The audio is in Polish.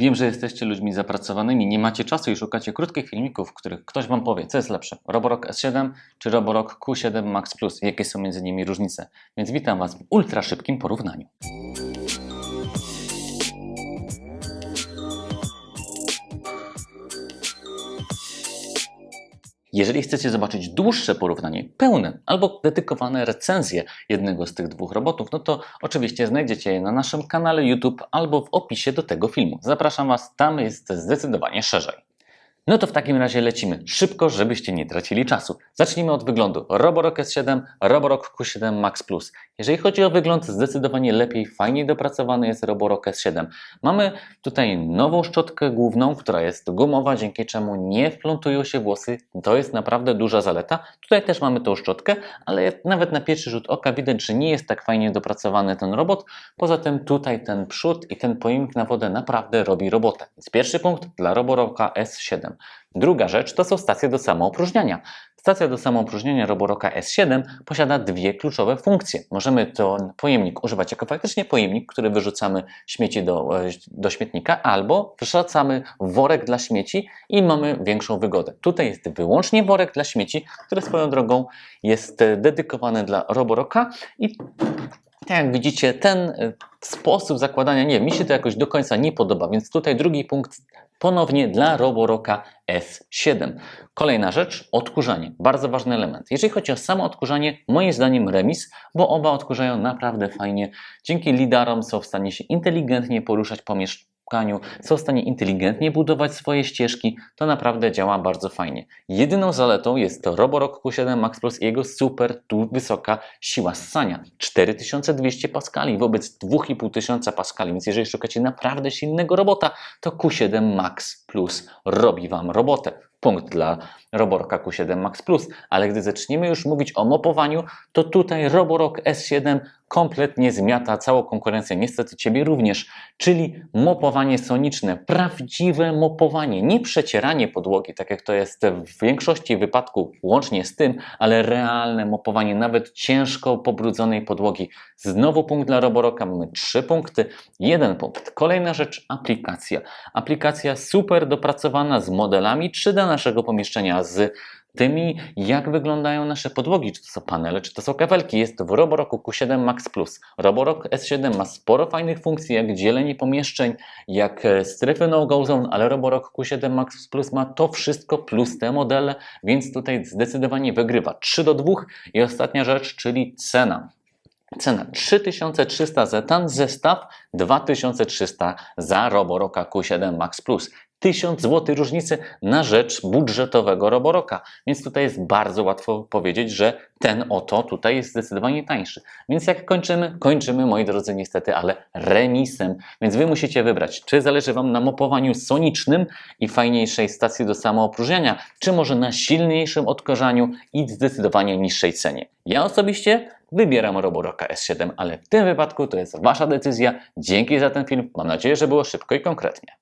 Wiem, że jesteście ludźmi zapracowanymi, nie macie czasu i szukacie krótkich filmików, w których ktoś Wam powie, co jest lepsze, Roborock S7 czy Roborock Q7 Max Plus, jakie są między nimi różnice. Więc witam Was w ultra szybkim porównaniu. Jeżeli chcecie zobaczyć dłuższe porównanie, pełne albo dedykowane recenzje jednego z tych dwóch robotów, no to oczywiście znajdziecie je na naszym kanale YouTube albo w opisie do tego filmu. Zapraszam Was, tam jest zdecydowanie szerzej. No to w takim razie lecimy szybko, żebyście nie tracili czasu. Zacznijmy od wyglądu. Roborock S7, Roborock Q7 Max Plus. Jeżeli chodzi o wygląd, zdecydowanie lepiej, fajniej dopracowany jest Roborock S7. Mamy tutaj nową szczotkę główną, która jest gumowa, dzięki czemu nie wplątują się włosy. To jest naprawdę duża zaleta. Tutaj też mamy tą szczotkę, ale nawet na pierwszy rzut oka widać, że nie jest tak fajnie dopracowany ten robot. Poza tym tutaj ten przód i ten pojemnik na wodę naprawdę robi robotę. Więc pierwszy punkt dla Roborocka S7. Druga rzecz to są stacje do samoopróżniania. Stacja do samoopróżniania Roboroka S7 posiada dwie kluczowe funkcje. Możemy ten pojemnik używać jako faktycznie pojemnik, który wyrzucamy śmieci do, e, do śmietnika, albo wrzucamy worek dla śmieci i mamy większą wygodę. Tutaj jest wyłącznie worek dla śmieci, który swoją drogą jest e, dedykowany dla Roboroka i jak widzicie, ten e, sposób zakładania, nie, mi się to jakoś do końca nie podoba, więc tutaj drugi punkt ponownie dla Roborocka S7. Kolejna rzecz, odkurzanie. Bardzo ważny element. Jeżeli chodzi o samo odkurzanie, moim zdaniem remis, bo oba odkurzają naprawdę fajnie. Dzięki lidarom są w stanie się inteligentnie poruszać po mieszkaniu, są w stanie inteligentnie budować swoje ścieżki. To naprawdę działa bardzo fajnie. Jedyną zaletą jest to Roborock Q7 Max Plus i jego super tu wysoka siła ssania. 4200 paskali wobec 2500 paskali, więc jeżeli szukacie naprawdę silnego robota, to Q7 Max Plus robi Wam robotę. Punkt dla Roborocka Q7 Max Plus, ale gdy zaczniemy już mówić o mopowaniu, to tutaj Roborock S7 kompletnie zmiata całą konkurencję, niestety Ciebie również, czyli mopowanie soniczne, prawdziwe mopowanie, nie przecieranie podłogi, tak jak to jest w większości wypadków, łącznie z tym, ale realne mopowanie nawet ciężko pobrudzonej podłogi. Znowu punkt dla Roborocka, mamy trzy punkty, jeden punkt. Kolejna rzecz, aplikacja. Aplikacja super dopracowana z modelami 3D naszego pomieszczenia, z tymi, jak wyglądają nasze podłogi, czy to są panele, czy to są kafelki. Jest w Roborocku Q7 Max Plus. Roborock S7 ma sporo fajnych funkcji, jak dzielenie pomieszczeń, jak e, strefy no-go zone, ale Roborock Q7 Max Plus ma to wszystko plus te modele, więc tutaj zdecydowanie wygrywa 3 do 2. I ostatnia rzecz, czyli cena. Cena 3300 za ten zestaw, 2300 za Roborocka Q7 Max Plus. 1000 zł różnicy na rzecz budżetowego Roboroka. Więc tutaj jest bardzo łatwo powiedzieć, że ten oto tutaj jest zdecydowanie tańszy. Więc jak kończymy? Kończymy, moi drodzy, niestety, ale remisem. Więc Wy musicie wybrać, czy zależy Wam na mopowaniu sonicznym i fajniejszej stacji do samoopróżniania, czy może na silniejszym odkażaniu i zdecydowanie niższej cenie. Ja osobiście wybieram Roborocka S7, ale w tym wypadku to jest Wasza decyzja. Dzięki za ten film. Mam nadzieję, że było szybko i konkretnie.